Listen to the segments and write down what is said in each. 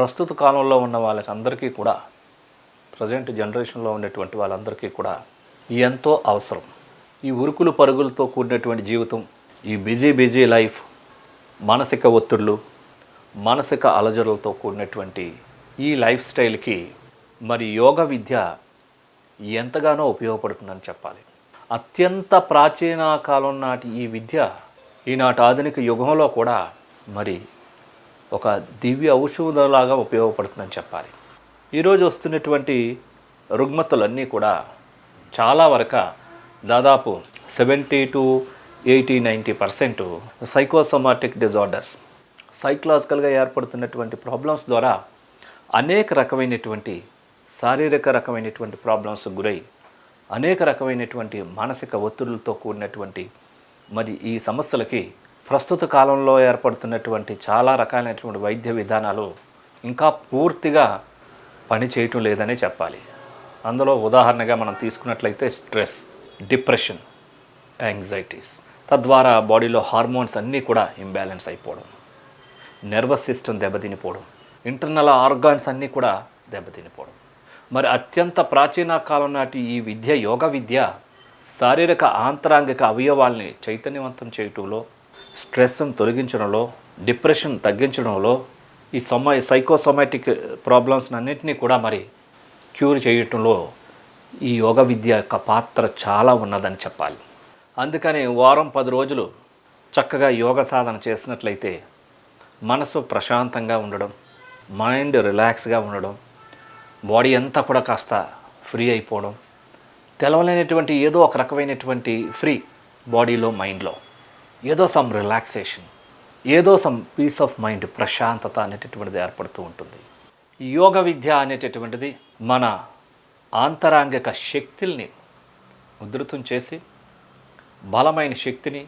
ప్రస్తుత కాలంలో ఉన్న వాళ్ళకి అందరికీ కూడా ప్రజెంట్ జనరేషన్లో ఉండేటువంటి వాళ్ళందరికీ కూడా ఎంతో అవసరం. ఈ ఉరుకులు పరుగులతో కూడినటువంటి జీవితం ఈ బిజీ బిజీ లైఫ్ మానసిక ఒత్తిళ్ళు మానసిక అలజడులతో కూడినటువంటి ఈ లైఫ్ స్టైల్కి మరి యోగ విద్య ఎంతగానో ఉపయోగపడుతుందని చెప్పాలి. అత్యంత ప్రాచీన కాలం నాటి ఈ విద్య ఈనాటి ఆధునిక యుగంలో కూడా మరి ఒక దివ్య ఔషధంలాగా ఉపయోగపడుతుందని చెప్పాలి. ఈరోజు వస్తున్నటువంటి రుగ్మతలన్నీ కూడా చాలా వరకు దాదాపు seventy to eighty ninety percent psychosomatic disorders సైకలాజికల్గా ఏర్పడుతున్నటువంటి ప్రాబ్లమ్స్ ద్వారా అనేక రకమైనటువంటి శారీరక రకమైనటువంటి ప్రాబ్లమ్స్ గురై అనేక రకమైనటువంటి మానసిక ఒత్తిడులతో కూడినటువంటి మరి ఈ సమస్యలకి ప్రస్తుత కాలంలో ఏర్పడుతున్నటువంటి చాలా రకాలైనటువంటి వైద్య విధానాలు ఇంకా పూర్తిగా పని చేయటం లేదనే చెప్పాలి. అందులో ఉదాహరణగా మనం తీసుకున్నట్లయితే స్ట్రెస్ డిప్రెషన్ యాంగ్జైటీస్ తద్వారా బాడీలో హార్మోన్స్ అన్నీ కూడా ఇంబ్యాలెన్స్ అయిపోవడం నర్వస్ సిస్టమ్ దెబ్బతినిపోవడం ఇంటర్నల్ ఆర్గాన్స్ అన్నీ కూడా దెబ్బతినిపోవడం. మరి అత్యంత ప్రాచీన కాలం నాటి ఈ విద్య యోగ విద్య శారీరక ఆంతరాంగిక అవయవాల్ని చైతన్యవంతం చేయటంలో స్ట్రెస్ను తొలగించడంలో డిప్రెషన్ తగ్గించడంలో ఈ సొమ సైకోసోమాటిక్ ప్రాబ్లమ్స్ అన్నింటినీ కూడా మరి క్యూర్ చేయటంలో ఈ యోగ విద్య యొక్క పాత్ర చాలా ఉన్నదని చెప్పాలి. అందుకని వారం పది రోజులు చక్కగా యోగ సాధన చేసినట్లయితే మనసు ప్రశాంతంగా ఉండడం మైండ్ రిలాక్స్గా ఉండడం బాడీ అంతా కూడా కాస్త ఫ్రీ అయిపోవడం తెలవలేనటువంటి ఏదో ఒక రకమైనటువంటి ఫ్రీ బాడీలో మైండ్లో ఏదో సమ్ రిలాక్సేషన్ ఏదో సమ్ పీస్ ఆఫ్ మైండ్ ప్రశాంతత అనేటటువంటిది ఏర్పడుతూ ఉంటుంది. ఈ యోగ విద్య అనేటటువంటిది మన ఆంతరాంగిక శక్తుల్ని ఉధృతం చేసి బలమైన శక్తిని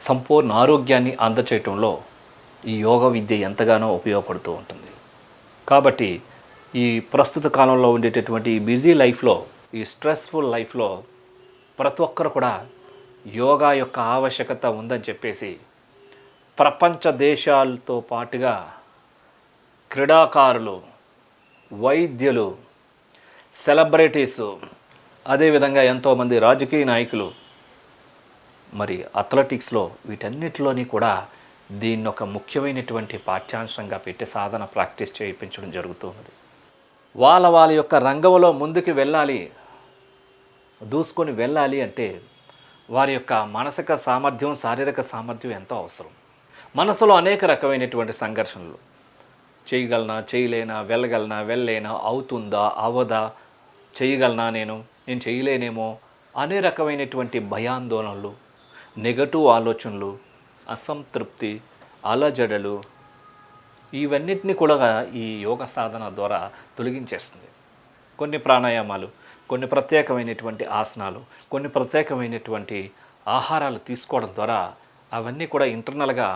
సంపూర్ణ ఆరోగ్యాన్ని అందచేయటంలో ఈ యోగ విద్య ఎంతగానో ఉపయోగపడుతూ ఉంటుంది. కాబట్టి ఈ ప్రస్తుత కాలంలో ఉండేటటువంటి ఈ బిజీ లైఫ్లో ఈ స్ట్రెస్ఫుల్ లైఫ్లో ప్రతి ఒక్కరు కూడా యోగా యొక్క ఆవశ్యకత ఉందని చెప్పేసి ప్రపంచ దేశాలతో పాటుగా క్రీడాకారులు వైద్యులు సెలబ్రిటీసు అదేవిధంగా ఎంతోమంది రాజకీయ నాయకులు మరి అథ్లెటిక్స్లో వీటన్నిటిలోని కూడా దీన్ని ఒక ముఖ్యమైనటువంటి పాఠ్యాంశంగా పెట్టి సాధన ప్రాక్టీస్ చేయించడం జరుగుతుంది వాళ్ళ వాళ్ళ యొక్క రంగంలో ముందుకు వెళ్ళాలి దూసుకొని వెళ్ళాలి అంటే వారి యొక్క మానసిక సామర్థ్యం శారీరక సామర్థ్యం ఎంతో అవసరం. మనసులో అనేక రకమైనటువంటి సంఘర్షణలు. చేయగలనా చేయలేనా వెళ్ళగలనా వెళ్ళలేనా అవుతుందా అవదా చేయగలనా నేను నేను చేయలేనేమో అనే రకమైనటువంటి భయాందోళనలు నెగటివ్ ఆలోచనలు అసంతృప్తి అలజడలు ఇవన్నిటిని కూడా ఈ యోగ సాధన ద్వారా తొలగించేస్తుంది. కొన్ని ప్రాణాయామాలు కొన్ని ప్రత్యేకమైనటువంటి ఆసనాలు కొన్ని ప్రత్యేకమైనటువంటి ఆహారాలు తీసుకోవడం ద్వారా అవన్నీ కూడా ఇంటర్నల్గా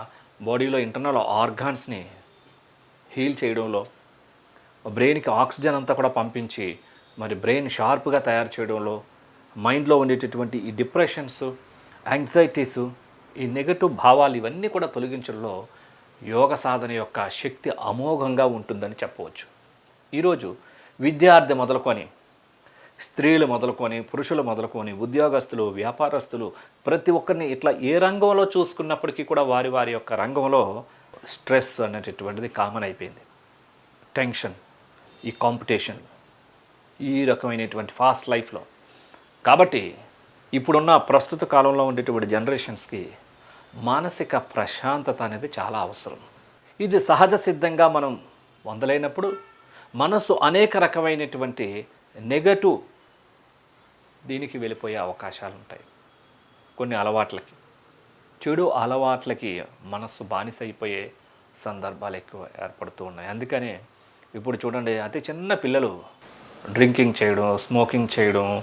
బాడీలో ఇంటర్నల్ ఆర్గాన్స్ని హీల్ చేయడంలో బ్రెయిన్కి ఆక్సిజన్ అంతా కూడా పంపించి మరి బ్రెయిన్ షార్ప్గా తయారు చేయడంలో మైండ్లో ఉండేటటువంటి ఈ డిప్రెషన్స్ యాంగ్జైటీసు ఈ నెగటివ్ భావాలు ఇవన్నీ కూడా తొలగించడంలో యోగ సాధన యొక్క శక్తి అమోఘంగా ఉంటుందని చెప్పవచ్చు. ఈరోజు విద్యార్థి మొదలుకొని స్త్రీలు మొదలుకొని పురుషులు మొదలుకొని ఉద్యోగస్తులు వ్యాపారస్తులు ప్రతి ఒక్కరిని ఇట్లా ఏ రంగంలో చూసుకున్నప్పటికీ కూడా వారి వారి యొక్క రంగంలో స్ట్రెస్ అనేటటువంటిది కామన్ అయిపోయింది. టెన్షన్ ఈ కాంపిటీషన్ ఈ రకమైనటువంటి ఫాస్ట్ లైఫ్లో. కాబట్టి ఇప్పుడున్న ప్రస్తుత కాలంలో ఉండేటువంటి జనరేషన్స్కి మానసిక ప్రశాంతత అనేది చాలా అవసరం. ఇది సహజ సిద్ధంగా మనం పొందలేనప్పుడు మనసు అనేక రకమైనటువంటి నెగటివ్ దీనికి వెళ్ళిపోయే అవకాశాలు ఉంటాయి కొన్ని అలవాట్లకి. చెడు అలవాట్లకి మనస్సు బానిసైపోయే సందర్భాలు ఎక్కువ ఏర్పడుతూ ఉన్నాయి. అందుకనే ఇప్పుడు చూడండి అతి చిన్న పిల్లలు డ్రింకింగ్ చేయడం స్మోకింగ్ చేయడం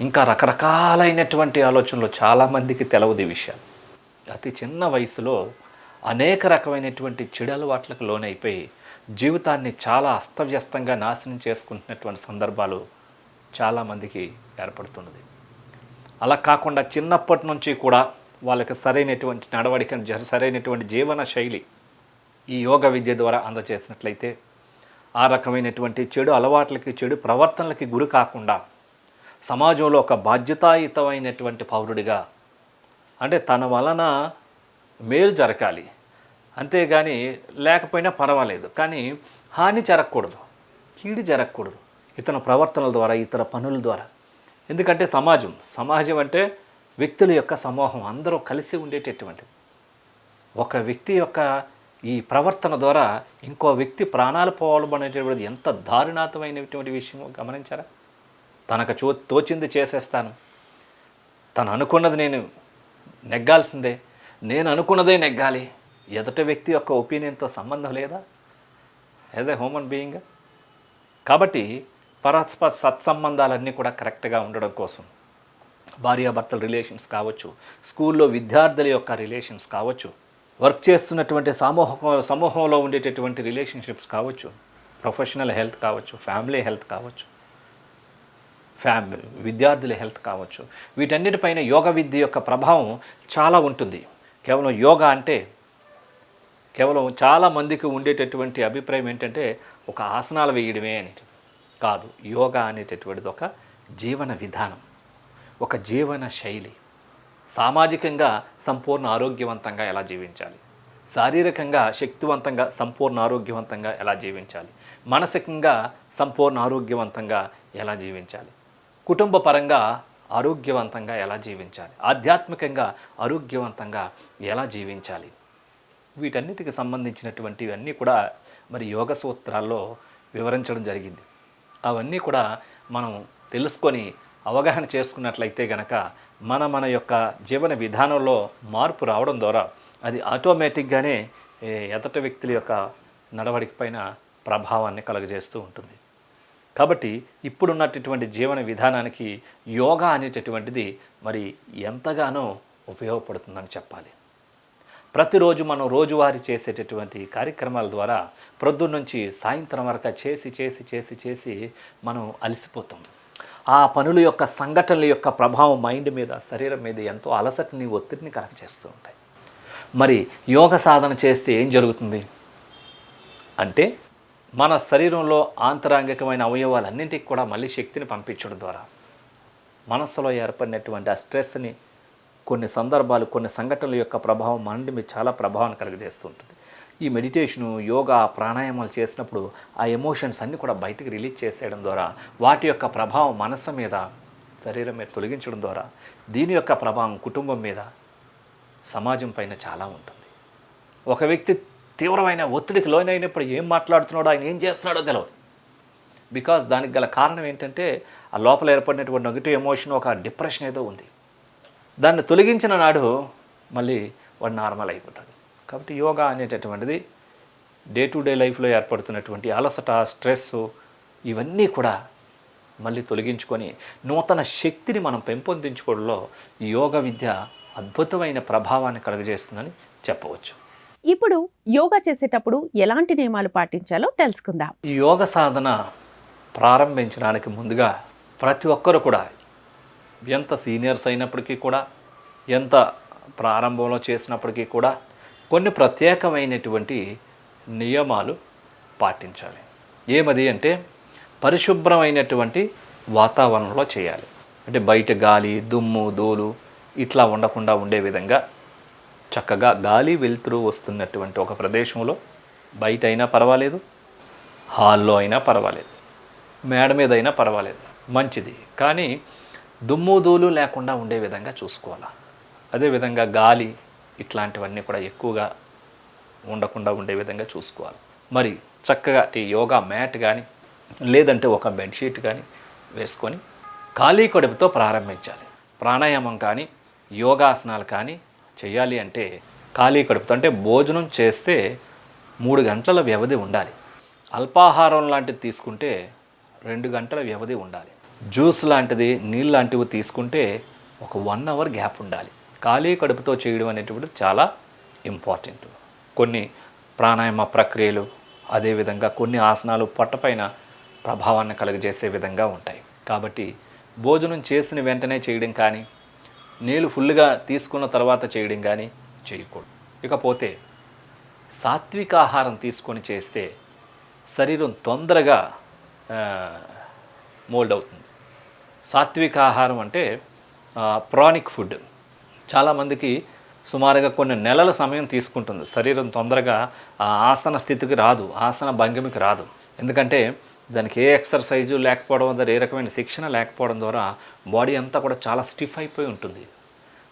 ఇంకా రకరకాలైనటువంటి ఆలోచనలు చాలామందికి తెలవదు ఈ విషయాలు. అతి చిన్న వయసులో అనేక రకమైనటువంటి చెడు అలవాట్లకు లోనైపోయి జీవితాన్ని చాలా అస్తవ్యస్తంగా నాశనం చేసుకుంటున్నటువంటి సందర్భాలు చాలామందికి ఏర్పడుతున్నది. అలా కాకుండా చిన్నప్పటి నుంచి కూడా వాళ్ళకి సరైనటువంటి నడవడిక జ- సరైనటువంటి జీవన శైలి ఈ యోగ విద్య ద్వారా అందజేసినట్లయితే ఆ రకమైనటువంటి చెడు అలవాట్లకి చెడు ప్రవర్తనలకి గురి కాకుండా సమాజంలో ఒక బాధ్యతాయుతమైనటువంటి పౌరుడిగా అంటే తన వలన మేలు జరగాలి. అంతేగాని లేకపోయినా పర్వాలేదు. కానీ హాని జరగకూడదు. కీడు జరగకూడదు. ఇతని ప్రవర్తనల ద్వారా ఇతర పనుల ద్వారా. ఎందుకంటే సమాజం సమాజం అంటే వ్యక్తుల యొక్క సమూహం అందరూ కలిసి ఉండేటటువంటిది. ఒక వ్యక్తి యొక్క ఈ ప్రవర్తన ద్వారా ఇంకో వ్యక్తి ప్రాణాలు పోవడం అనేటువంటిది ఎంత దారుణాతమైనటువంటి విషయం గమనించారా? తనకు చో తోచింది చేసేస్తాను. తను అనుకున్నది నేను నెగ్గాల్సిందే. నేను అనుకున్నదే నెగ్గాలి. ఎదుట వ్యక్తి యొక్క ఒపీనియన్తో సంబంధం లేదా? As a human being. కాబట్టి పరస్పర సత్సంబంధాలన్నీ కూడా కరెక్ట్గా ఉండడం కోసం. భార్యాభర్తల రిలేషన్స్ కావచ్చు స్కూల్లో విద్యార్థుల యొక్క రిలేషన్స్ కావచ్చు వర్క్ చేస్తున్నటువంటి సమూహ సమూహంలో ఉండేటటువంటి రిలేషన్షిప్స్ కావచ్చు ప్రొఫెషనల్ హెల్త్ కావచ్చు ఫ్యామిలీ హెల్త్ కావచ్చు ఫ్యామిలీ విద్యార్థుల హెల్త్ కావచ్చు వీటన్నిటిపైన యోగ విద్య యొక్క ప్రభావం చాలా ఉంటుంది. కేవలం యోగా అంటే కేవలం చాలా మందికి ఉండేటటువంటి అభిప్రాయం ఏంటంటే ఒక ఆసనాలు వేయడమే అని. కాదు యోగా అనేటటువంటిది ఒక జీవన విధానం ఒక జీవన శైలి. సామాజికంగా సంపూర్ణ ఆరోగ్యవంతంగా ఎలా జీవించాలి? శారీరకంగా శక్తివంతంగా సంపూర్ణ ఆరోగ్యవంతంగా ఎలా జీవించాలి? మానసికంగా సంపూర్ణ ఆరోగ్యవంతంగా ఎలా జీవించాలి? కుటుంబ పరంగా ఆరోగ్యవంతంగా ఎలా జీవించాలి? ఆధ్యాత్మికంగా ఆరోగ్యవంతంగా ఎలా జీవించాలి? వీటన్నిటికి సంబంధించినటువంటివన్నీ కూడా మరి యోగ సూత్రాల్లో వివరించడం జరిగింది. అవన్నీ కూడా మనం తెలుసుకొని అవగాహన చేసుకున్నట్లయితే గనక మన మన యొక్క జీవన విధానంలో మార్పు రావడం ద్వారా అది ఆటోమేటిక్గానే ఎదట వ్యక్తుల యొక్క నడవడిక పైన ప్రభావాన్ని కలుగజేస్తూ ఉంటుంది. కాబట్టి ఇప్పుడున్నటువంటి జీవన విధానానికి యోగా అనేటటువంటిది మరి ఎంతగానో ఉపయోగపడుతుందని చెప్పాలి. ప్రతిరోజు మనం రోజువారీ చేసేటటువంటి కార్యక్రమాల ద్వారా ప్రొద్దున నుంచి సాయంత్రం వరకు చేసి చేసి చేసి చేసి మనం అలసిపోతాం. ఆ పనుల యొక్క సంఘటనల యొక్క ప్రభావం మైండ్ మీద శరీరం మీద ఎంతో అలసటని ఒత్తిడిని కలెక్ట్ చేస్తూ ఉంటాయి. మరి యోగ సాధన చేస్తే ఏం జరుగుతుంది? అంటే మన శరీరంలో ఆంతరాంగికమైన అవయవాలన్నింటికి కూడా మళ్ళీ శక్తిని పంపించడం ద్వారా మనస్సులో ఏర్పడినటువంటి ఆ స్ట్రెస్ని కొన్ని సందర్భాలు కొన్ని సంఘటనల యొక్క ప్రభావం మన మీద చాలా ప్రభావాన్ని కలుగజేస్తూ ఉంటుంది ఈ మెడిటేషను యోగా ప్రాణాయామాలు చేసినప్పుడు ఆ ఎమోషన్స్ అన్నీ కూడా బయటకు రిలీజ్ చేసేయడం ద్వారా వాటి యొక్క ప్రభావం మనస్సు మీద శరీరం మీద తొలగించడం ద్వారా దీని యొక్క ప్రభావం కుటుంబం మీద సమాజం పైన చాలా ఉంటుంది. ఒక వ్యక్తి తీవ్రమైన ఒత్తిడికి లోనైనప్పుడు ఏం మాట్లాడుతున్నాడో ఆయన ఏం చేస్తున్నాడో తెలియదు బికాస్ దానికి గల కారణం ఏంటంటే ఆ లోపల ఏర్పడినటువంటి నెగిటివ్ ఎమోషన్ ఒక డిప్రెషన్ ఏదో ఉంది. దాన్ని తొలగించిన నాడు మళ్ళీ వాడు నార్మల్ అయిపోతాడు. కాబట్టి యోగా అనేటటువంటిది డే టు డే లైఫ్లో ఏర్పడుతున్నటువంటి అలసట స్ట్రెస్ ఇవన్నీ కూడా మళ్ళీ తొలగించుకొని నూతన శక్తిని మనం పెంపొందించుకోవడంలో యోగ విద్య అద్భుతమైన ప్రభావాన్ని కలుగజేస్తుందని చెప్పవచ్చు. ఇప్పుడు యోగా చేసేటప్పుడు ఎలాంటి నియమాలు పాటించాలో తెలుసుకుందాం. ఈ యోగ సాధన ప్రారంభించడానికి ముందుగా ప్రతి ఒక్కరు కూడా ఎంత సీనియర్స్ అయినప్పటికీ కూడా ఎంత ప్రారంభంలో చేసినప్పటికీ కూడా కొన్ని ప్రత్యేకమైనటువంటి నియమాలు పాటించాలి. ఏమది అంటే పరిశుభ్రమైనటువంటి వాతావరణంలో చేయాలి. అంటే బయట గాలి దుమ్ము దోలు ఇట్లా ఉండకుండా ఉండే విధంగా చక్కగా గాలి వెలుతురు వస్తున్నటువంటి ఒక ప్రదేశంలో బయట అయినా పర్వాలేదు హాల్లో అయినా పర్వాలేదు మేడ మీద అయినా పర్వాలేదు మంచిది. కానీ దుమ్ము లేకుండా ఉండే విధంగా చూసుకోవాలి. అదేవిధంగా గాలి ఇట్లాంటివన్నీ కూడా ఎక్కువగా ఉండకుండా ఉండే విధంగా చూసుకోవాలి. మరి చక్కగా యోగా మ్యాట్ కానీ లేదంటే ఒక బెడ్షీట్ కానీ వేసుకొని ఖాళీ కడుపుతో ప్రారంభించాలి. ప్రాణాయామం కానీ యోగాసనాలు కానీ చేయాలి అంటే ఖాళీ కడుపుతో అంటే భోజనం చేస్తే మూడు గంటల వ్యవధి ఉండాలి. అల్పాహారం లాంటిది తీసుకుంటే రెండు గంటల వ్యవధి ఉండాలి. జ్యూస్ లాంటిది నీళ్ళు లాంటివి తీసుకుంటే ఒక వన్ అవర్ గ్యాప్ ఉండాలి. ఖాళీ కడుపుతో చేయడం అనేటప్పుడు చాలా ఇంపార్టెంట్. కొన్ని ప్రాణాయామ ప్రక్రియలు అదేవిధంగా కొన్ని ఆసనాలు పొట్టపైన ప్రభావాన్ని కలుగజేసే విధంగా ఉంటాయి. కాబట్టి భోజనం చేసిన వెంటనే చేయడం కానీ నీళ్ళు ఫుల్గా తీసుకున్న తర్వాత చేయడం కానీ చేయకూడదు. ఇకపోతే సాత్విక ఆహారం తీసుకొని చేస్తే శరీరం తొందరగా మోల్డ్ అవుతుంది. సాత్విక ఆహారం అంటే ప్రానిక్ ఫుడ్. చాలామందికి సుమారుగా కొన్ని నెలల సమయం తీసుకుంటుంది. శరీరం తొందరగా ఆ ఆసన స్థితికి రాదు ఆసన భంగిమకి రాదు. ఎందుకంటే దానికి ఏ ఎక్సర్సైజు లేకపోవడం ద్వారా ఏ రకమైన శిక్షణ లేకపోవడం ద్వారా బాడీ అంతా కూడా చాలా స్టిఫ్ అయిపోయి ఉంటుంది.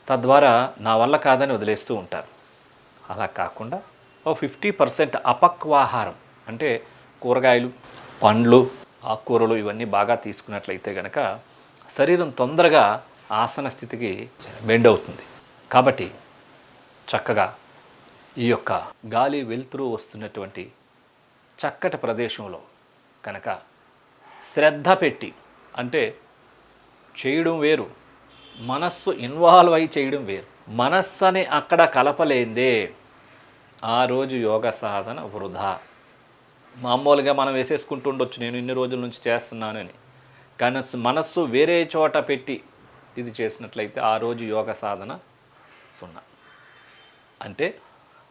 తద్వారా నా వల్ల కాదని వదిలేస్తూ ఉంటారు. అలా కాకుండా ఓ ఫిఫ్టీ పర్సెంట్ అపక్వాహారం అంటే కూరగాయలు పండ్లు ఆకుకూరలు ఇవన్నీ బాగా తీసుకున్నట్లయితే కనుక శరీరం తొందరగా ఆసన స్థితికి బెండ్ అవుతుంది కాబట్టి చక్కగా ఈ యొక్క గాలి వెలుతురు వస్తున్నటువంటి చక్కటి ప్రదేశంలో కనుక శ్రద్ధ పెట్టి అంటే చేయడం వేరు మనస్సు ఇన్వాల్వ్ అయి చేయడం వేరు మనస్సుని అక్కడ కలపలేందే. ఆ రోజు యోగ సాధన వృధా. మామూలుగా మనం వేసేసుకుంటుండొచ్చు నేను ఇన్ని రోజుల నుంచి చేస్తున్నానని. కానీ మనస్సు వేరే చోట పెట్టి ఇది చేసినట్లయితే ఆ రోజు యోగ సాధన సున్నా. అంటే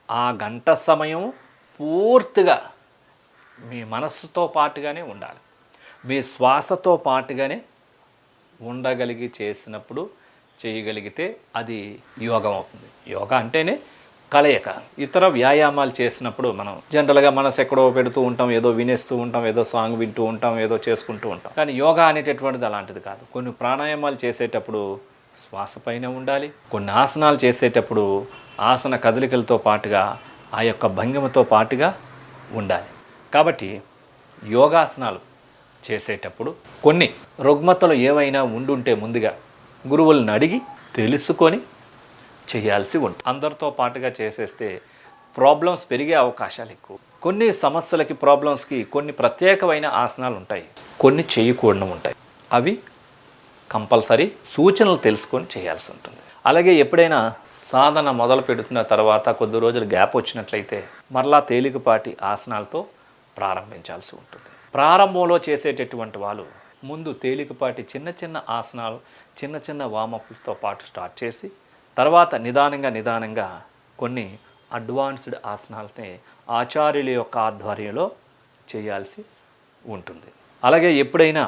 ఆ గంట సమయం పూర్తిగా మీ మనస్సుతో పాటుగానే ఉండాలి. మీ శ్వాసతో పాటుగానే ఉండగలిగి చేసినప్పుడు చేయగలిగితే అది యోగం అవుతుంది. యోగా అంటేనే కలయిక. ఇతర వ్యాయామాలు చేసినప్పుడు మనం జనరల్గా మనసు ఎక్కడో పెడుతూ ఉంటాం ఏదో వినేస్తూ ఉంటాం ఏదో సాంగ్ వింటూ ఉంటాం ఏదో చేసుకుంటూ ఉంటాం. కానీ యోగా అనేటటువంటిది అలాంటిది కాదు. కొన్ని ప్రాణాయామాలు చేసేటప్పుడు శ్వాస పైన ఉండాలి. కొన్ని ఆసనాలు చేసేటప్పుడు ఆసన కదలికలతో పాటుగా ఆ యొక్క భంగిమతో పాటుగా ఉండాలి. కాబట్టి యోగాసనాలు చేసేటప్పుడు కొన్ని రుగ్మతలు ఏవైనా ఉండుంటే ముందుగా గురువులను అడిగి తెలుసుకొని చేయాల్సి ఉంటుంది. అందరితో పాటుగా చేసేస్తే ప్రాబ్లమ్స్ పెరిగే అవకాశాలు ఎక్కువ. కొన్ని సమస్యలకి ప్రాబ్లమ్స్కి కొన్ని ప్రత్యేకమైన ఆసనాలు ఉంటాయి. కొన్ని చేయకూడని ఉంటాయి. అవి కంపల్సరీ సూచనలు తెలుసుకొని చేయాల్సి ఉంటుంది. అలాగే ఎప్పుడైనా సాధన మొదలు పెడుతున్న తర్వాత కొద్ది రోజులు గ్యాప్ వచ్చినట్లయితే మరలా తేలికపాటి ఆసనాలతో ప్రారంభించాల్సి ఉంటుంది. ప్రారంభంలో చేసేటటువంటి వాళ్ళు ముందు తేలికపాటి చిన్న చిన్న ఆసనాలు చిన్న చిన్న వామప్లతో పాటు స్టార్ట్ చేసి తర్వాత నిదానంగా నిదానంగా కొన్ని అడ్వాన్స్డ్ ఆసనాలతో ఆచార్యుల యొక్క ఆధ్వర్యంలో చేయాల్సి ఉంటుంది. అలాగే ఎప్పుడైనా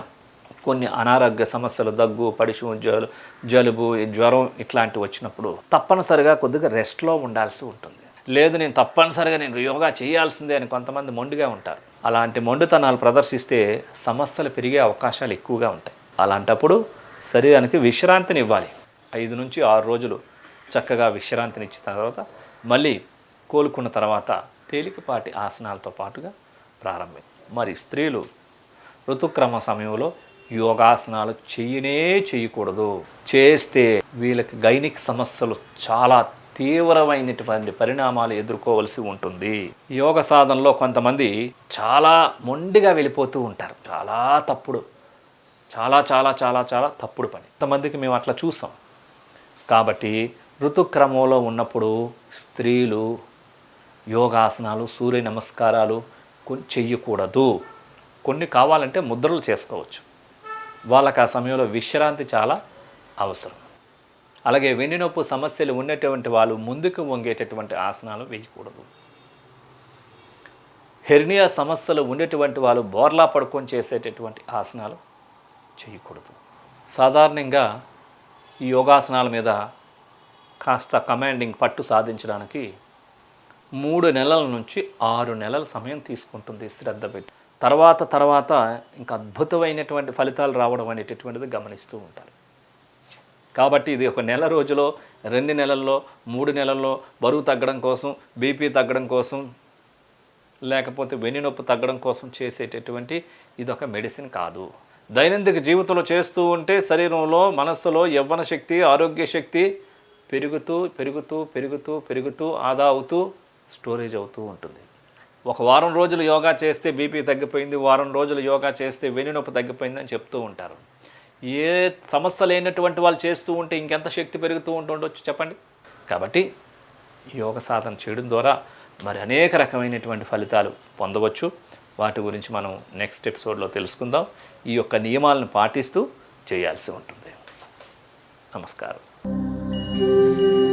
కొన్ని అనారోగ్య సమస్యలు దగ్గు పడిశు జలు జలుబు జ్వరం ఇట్లాంటివి వచ్చినప్పుడు తప్పనిసరిగా కొద్దిగా రెస్ట్లో ఉండాల్సి ఉంటుంది. లేదు నేను తప్పనిసరిగా నేను యోగా చేయాల్సిందే అని కొంతమంది మొండిగా ఉంటారు. అలాంటి మొండుతనాలు ప్రదర్శిస్తే సమస్యలు పెరిగే అవకాశాలు ఎక్కువగా ఉంటాయి. అలాంటప్పుడు శరీరానికి విశ్రాంతిని ఇవ్వాలి ఐదు నుంచి ఆరు రోజులు చక్కగా విశ్రాంతిని ఇచ్చిన తర్వాత మళ్ళీ కోలుకున్న తర్వాత తేలికపాటి ఆసనాలతో పాటుగా ప్రారంభం. మరి స్త్రీలు ఋతుక్రమ సమయంలో యోగాసనాలు చేయనే చేయకూడదు. చేస్తే వీళ్ళకి గైనిక్ సమస్యలు చాలా తీవ్రమైనటువంటి పరిణామాలు ఎదుర్కోవలసి ఉంటుంది. యోగ సాధనలో కొంతమంది చాలా మొండిగా వెళ్ళిపోతూ ఉంటారు. చాలా తప్పుడు చాలా చాలా చాలా చాలా తప్పుడు పని. కొంతమందికి మేము అట్లా చూసాం. కాబట్టి ఋతుక్రమంలో ఉన్నప్పుడు స్త్రీలు యోగాసనాలు సూర్య నమస్కారాలు చెయ్యకూడదు. కొన్ని కావాలంటే ముద్రలు చేసుకోవచ్చు. వాళ్ళకి ఆ సమయంలో విశ్రాంతి చాలా అవసరం. అలాగే వెన్నునొప్పు సమస్యలు ఉన్నటువంటి వాళ్ళు ముందుకు వంగేటటువంటి ఆసనాలు వేయకూడదు. హెర్నియా సమస్యలు ఉండేటువంటి వాళ్ళు బోర్లా పడుకొని చేసేటటువంటి ఆసనాలు చేయకూడదు. సాధారణంగా ఈ యోగాసనాల మీద కాస్త కమాండింగ్ పట్టు సాధించడానికి మూడు నెలల నుంచి ఆరు నెలల సమయం తీసుకుంటుంది శ్రద్ధ పెట్టి. తర్వాత తర్వాత ఇంకా అద్భుతమైనటువంటి ఫలితాలు రావడం అనేటటువంటిది గమనిస్తూ ఉంటారు. కాబట్టి ఇది ఒక నెల రోజులో రెండు నెలల్లో మూడు నెలల్లో బరువు తగ్గడం కోసం బీపీ తగ్గడం కోసం లేకపోతే వెన్నునొప్పి తగ్గడం కోసం చేసేటటువంటి ఇది ఒక మెడిసిన్ కాదు. దైనందిక జీవితంలో చేస్తూ ఉంటే శరీరంలో మనస్సులో యవ్వన శక్తి ఆరోగ్య శక్తి పెరుగుతూ పెరుగుతూ పెరుగుతూ పెరుగుతూ ఆదా అవుతూ స్టోరేజ్ అవుతూ ఉంటుంది. ఒక వారం రోజులు యోగా చేస్తే బీపీ తగ్గిపోయింది వారం రోజులు యోగా చేస్తే వెన్నునొప్పి తగ్గిపోయింది అని చెప్తూ ఉంటారు. ఏ సమస్య లేనటువంటి వాళ్ళు చేస్తూ ఉంటే ఇంకెంత శక్తి పెరుగుతూ ఉంటుండొచ్చు చెప్పండి? కాబట్టి యోగ సాధన చేయడం ద్వారా మరి అనేక రకమైనటువంటి ఫలితాలు పొందవచ్చు. వాటి గురించి మనం నెక్స్ట్ ఎపిసోడ్లో తెలుసుకుందాం. ఈ యొక్క నియమాలను పాటిస్తూ చేయాల్సి ఉంటుంది. నమస్కారం. Música